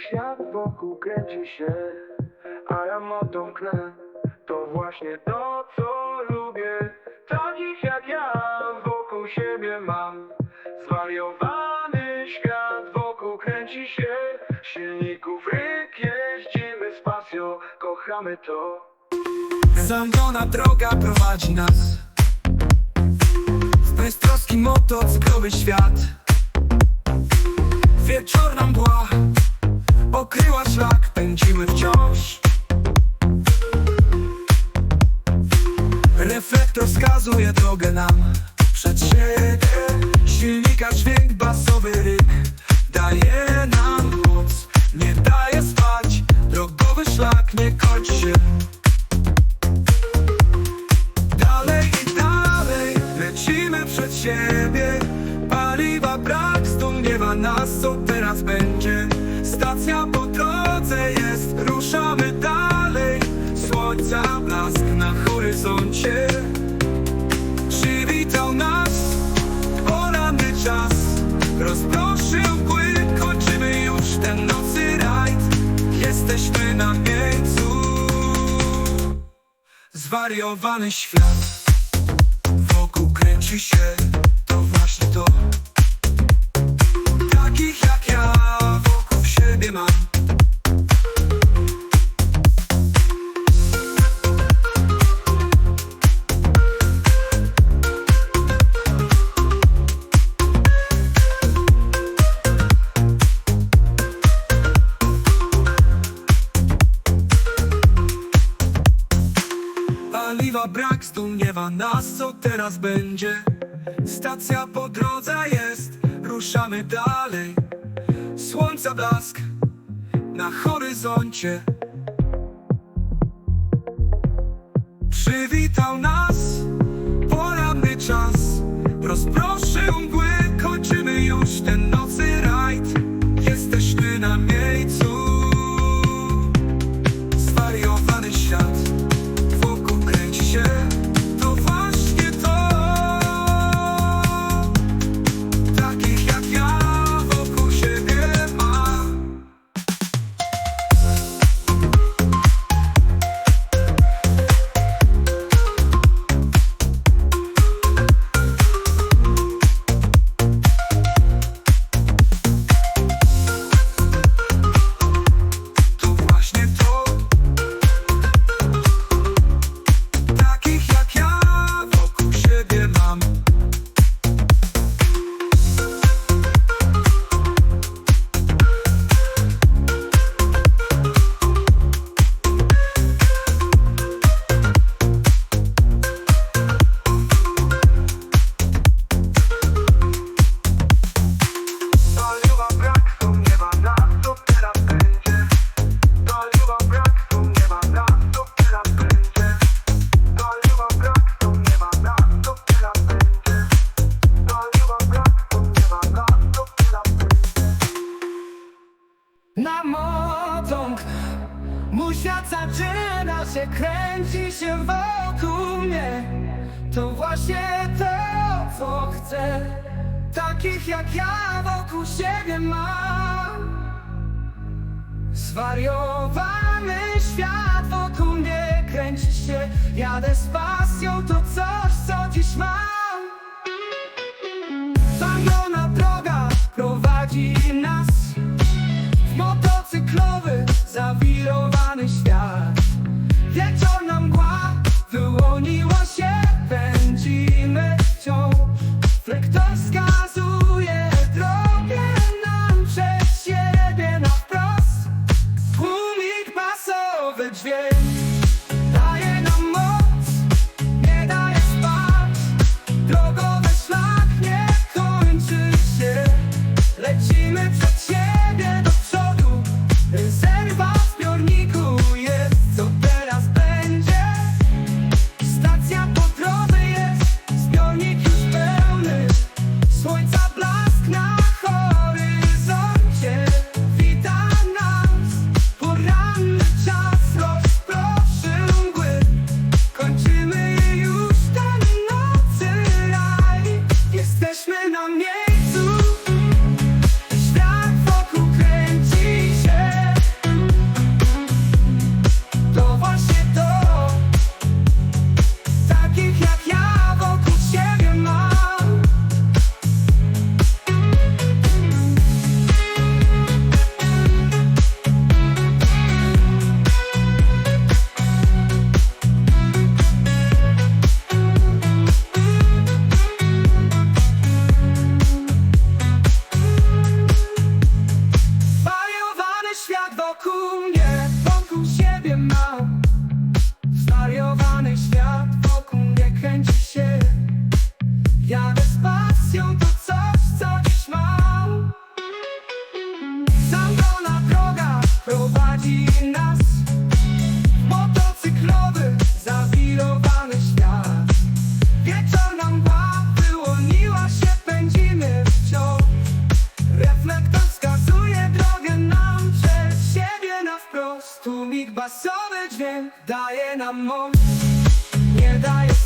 Świat wokół kręci się, a ja modą klę. To właśnie to, co lubię. Takich jak ja wokół siebie mam. Zwariowany świat wokół kręci się. Silników ryk jeździmy z pasją, kochamy to. Zamkniona droga prowadzi nas. W beztroski motocyklowy świat. Wieczorna mgła pokryła szlak, pędzimy wciąż. Reflektor wskazuje drogę nam przed siebie. Silnika dźwięk basowy ryk daje nam stacja po drodze jest. Ruszamy dalej. Słońca blask na horyzoncie. Przywitał nas poranny czas. Rozproszę Zwariowany świat wokół mnie kręci się. Jadę spać daje nam moc. Nie daje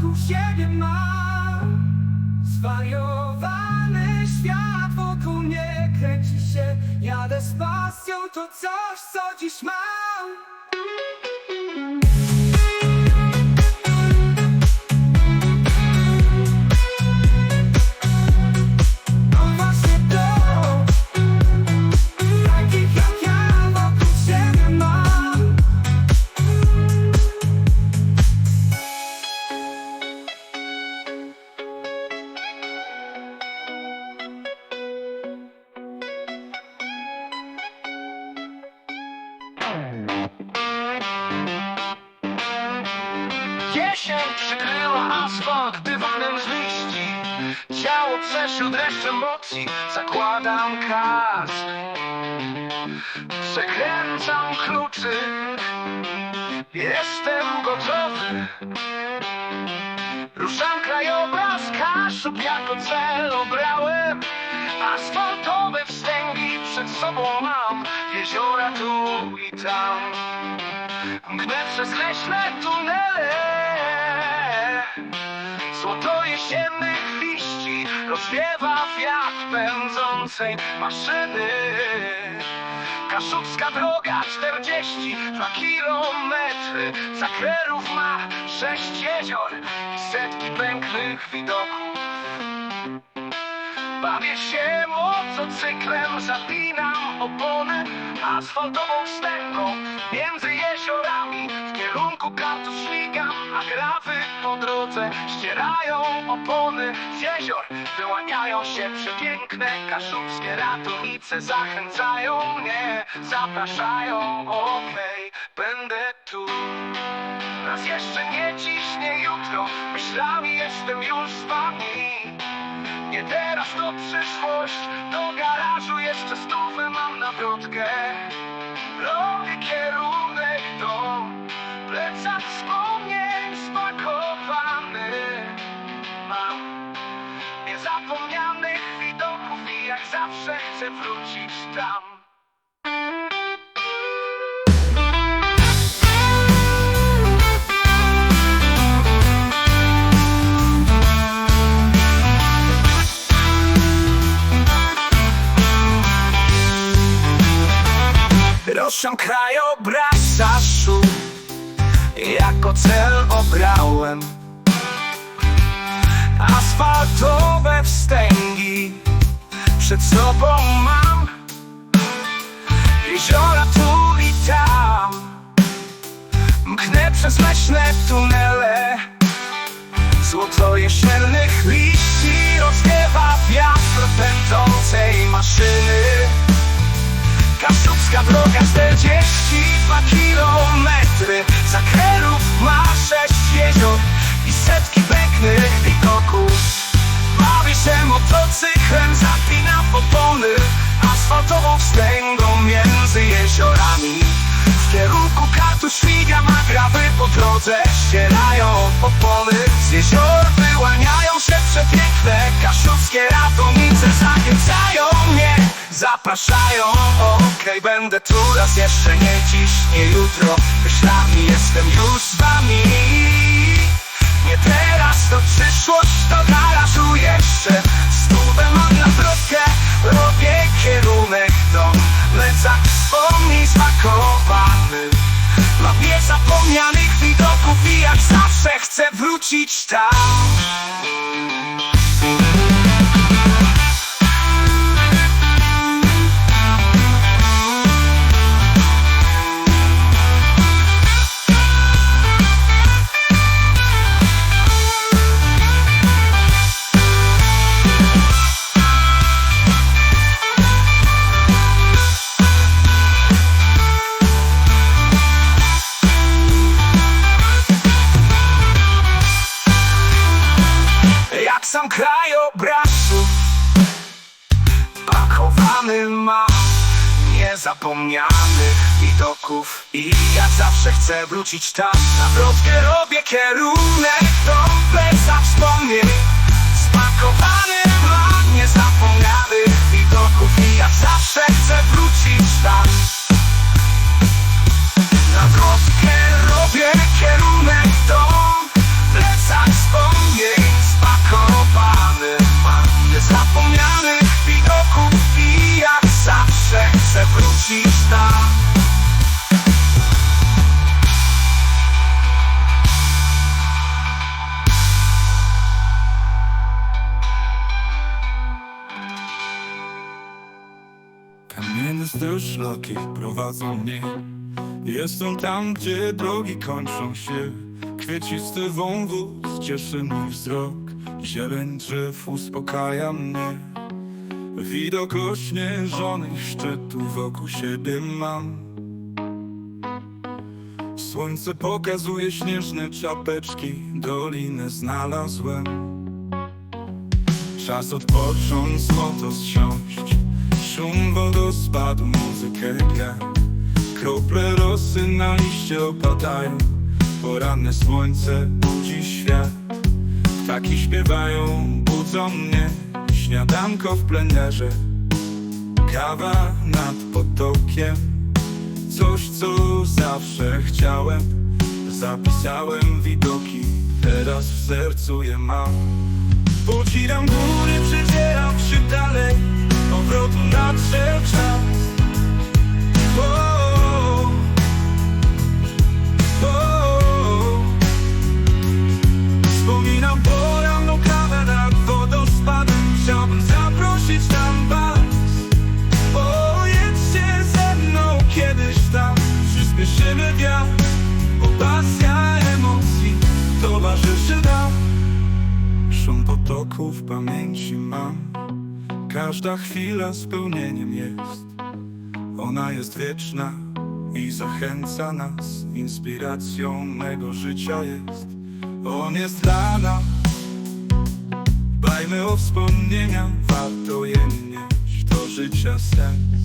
wokół siebie mam Zwariowany świat. Wokół mnie kręci się Jadę z pasją, to coś, co dziś mam asfalt dywanem z liści Ciało przeszło deszcz emocji Zakładam kask Przekręcam kluczy. Jestem gotowy. Ruszam krajobraz Kaszub jako cel obrałem. Asfaltowe wstęgi przed sobą mam. Jeziora tu i tam. Mgnę przez leśne tunele Złoto jesiennych liści Rozwiewa wiatr pędzącej maszyny. Kaszubska droga 42 kilometry Zaklerów ma sześć jezior I setki pęknych widoków Bawię się motocyklem, zapinam opony asfaltową wstęgą między jeziorami w kierunku kartu śmigam, a grawy po drodze ścierają opony z jezior, wyłaniają się przepiękne kaszubskie ratownice, zachęcają mnie, zapraszają, okej, będę tu. Raz jeszcze nie dziś, nie jutro, myślami jestem już z wami. Nie teraz to przyszłość. Do garażu jeszcze stówę mam na wrotkę Robię kierunek do Plecak wspomnień spakowany Mam niezapomnianych widoków I jak zawsze chcę wrócić tam Roszczam krajobraz zaszu Jako cel obrałem Asfaltowe wstęgi. Przed sobą mam Jeziora tu i tam. Mknę przez leśne tunele Złoto jesiennych liści Kaszubska droga 42 kilometry. Zakrerów ma sześć jezior I setki pięknych widoków Bawię się motocyklem, zapinam opony. Asfaltową wstęgą między jeziorami. W kierunku kartu śmigam, a grawy po drodze ścierają opony. Z jezior wyłaniają się przepiękne Kaszubskie ratownice zachęcają mnie zapraszają Okej, okay, będę tu raz jeszcze, nie dziś, nie jutro. Myślami jestem już z wami. Nie teraz, to przyszłość, to narażu jeszcze. Stówę mam na drogę, robię kierunek dom. Plecak wspomnień spakowany. Mam niezapomnianych widoków i jak zawsze chcę wrócić tam. Pakowany ma Niezapomnianych widoków. I jak zawsze chcę wrócić tam. Na wrotkę robię kierunek Do plecach wspomnień. Spakowany ma Niezapomnianych widoków. I jak zawsze chcę wrócić tam. Na drogę robię kierunek chcę wrócić tam Kamienne szlaki prowadzą mnie. Jestem tam, gdzie drogi kończą się. Kwiecisty wąwóz cieszy mój wzrok. Zieleń drzew uspokaja mnie Widok ośnieżonych szczytów wokół siebie mam. Słońce pokazuje śnieżne czapeczki Dolinę znalazłem. Czas odpocząć, złoto zsiąść Szum wodospadu, muzykę gra Krople rosy na liście opadają Poranne słońce budzi świat. Ptaki śpiewają, budzą mnie Śniadanko w plenerze. Kawa nad potokiem. Coś, co zawsze chciałem. Zapisałem widoki. Teraz w sercu je mam. Pocinam góry, przedzieram się dalej. Powrotu nadszedł czas. Wspominam poranną kawę nad Chciałbym zaprosić tam was. Pojedźcie ze mną kiedyś tam. Przyspieszymy wiatr Bo pasja emocji. Towarzyszy nam Szum potoku w pamięci mam. Każda chwila spełnieniem jest. Ona jest wieczna i zachęca nas. Inspiracją mego życia jest. On jest dla nas Dbajmy o wspomnienia. Warto je mieć Do życia sens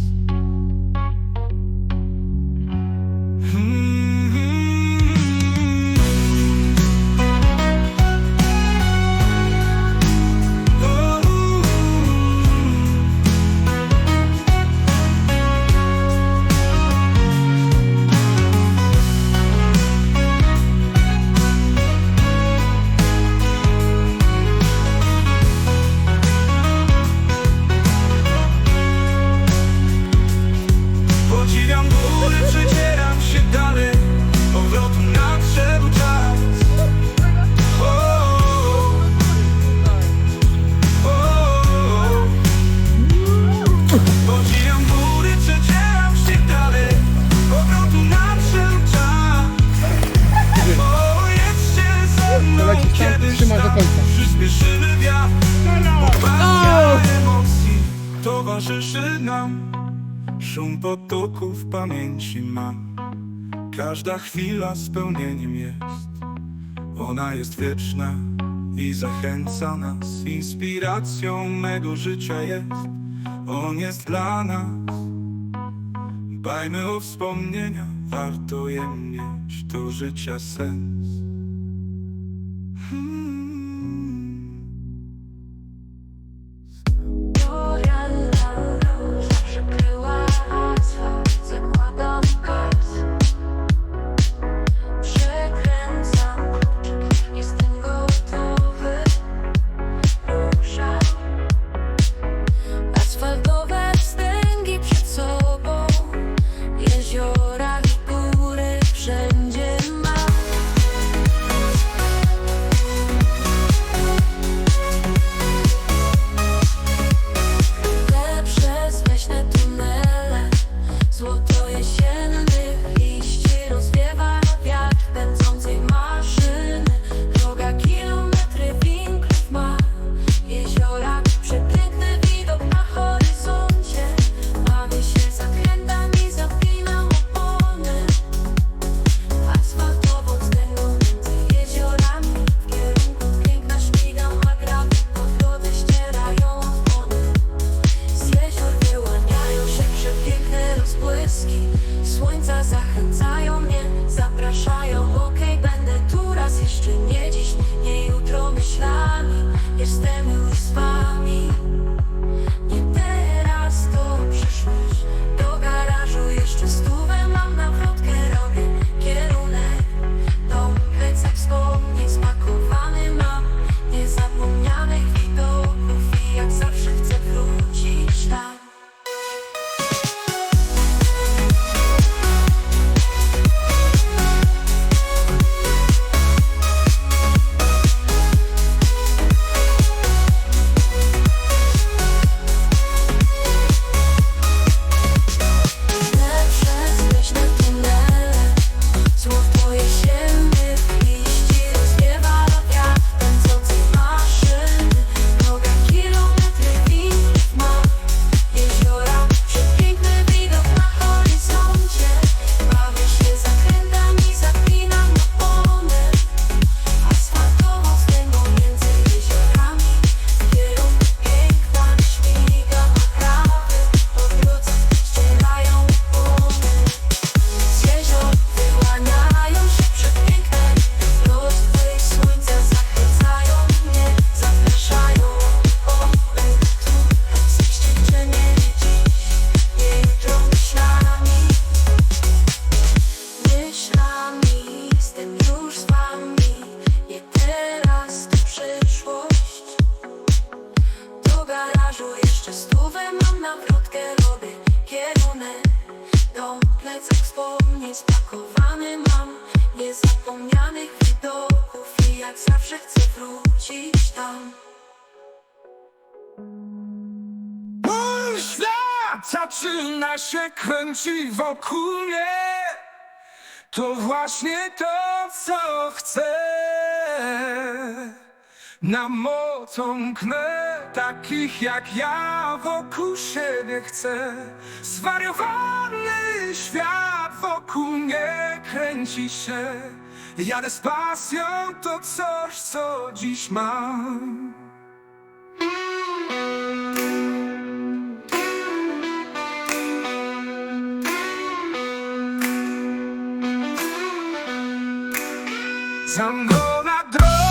chwila spełnieniem jest. Ona jest wieczna i zachęca nas. Inspiracją mego życia jest. On jest dla nas. Dbajmy o wspomnienia. Warto je mieć. Do życia sens Spakowany mam niezapomnianych widoków I jak zawsze chcę wrócić tam. Mój świat zaczyna się kręci wokół mnie. To właśnie to, co chcę Na mocą knę takich jak ja wokół siebie chcę. Zwariowany świat wokół mnie kręci się. Jadę z pasją, to coś, co dziś mam. Zamglona droga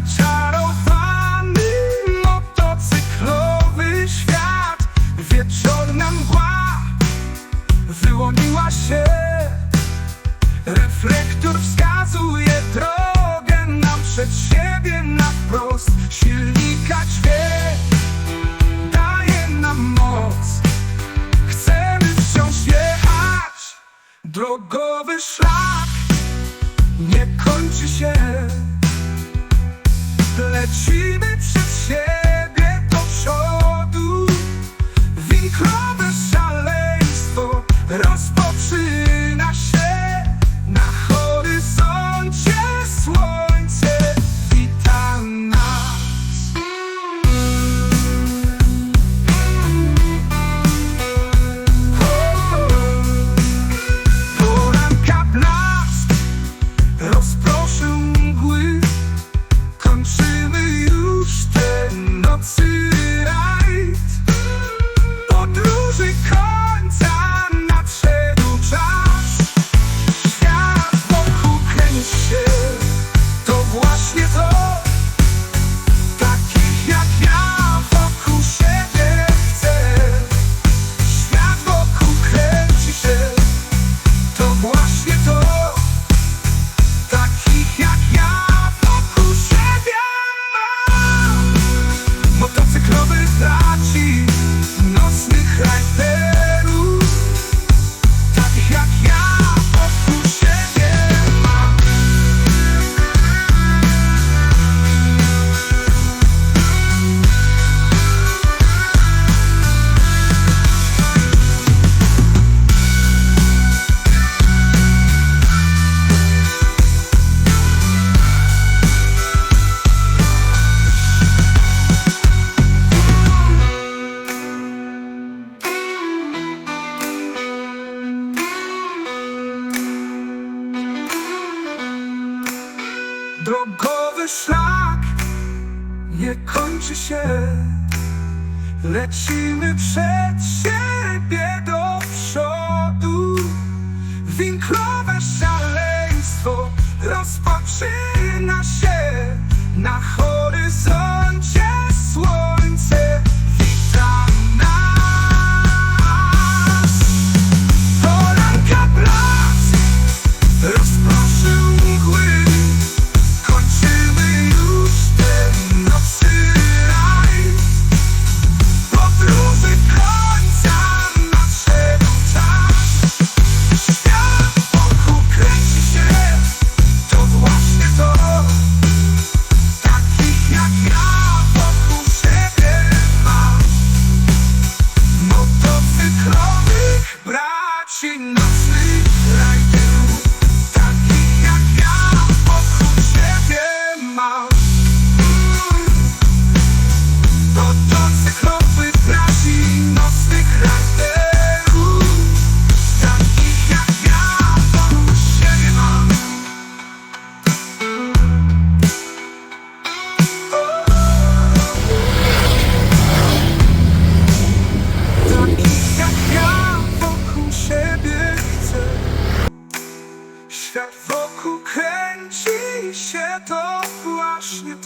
w zaczarowany cry. Drogowy szlak nie kończy się. Lecimy przed siebie do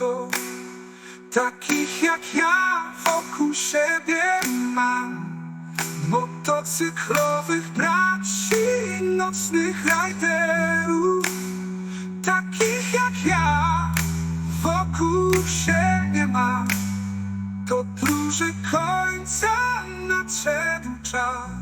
to Takich jak ja wokół siebie mam. Motocyklowych braci nocnych rajderów. Takich jak ja wokół siebie mam. Podróży końca nadszedł czas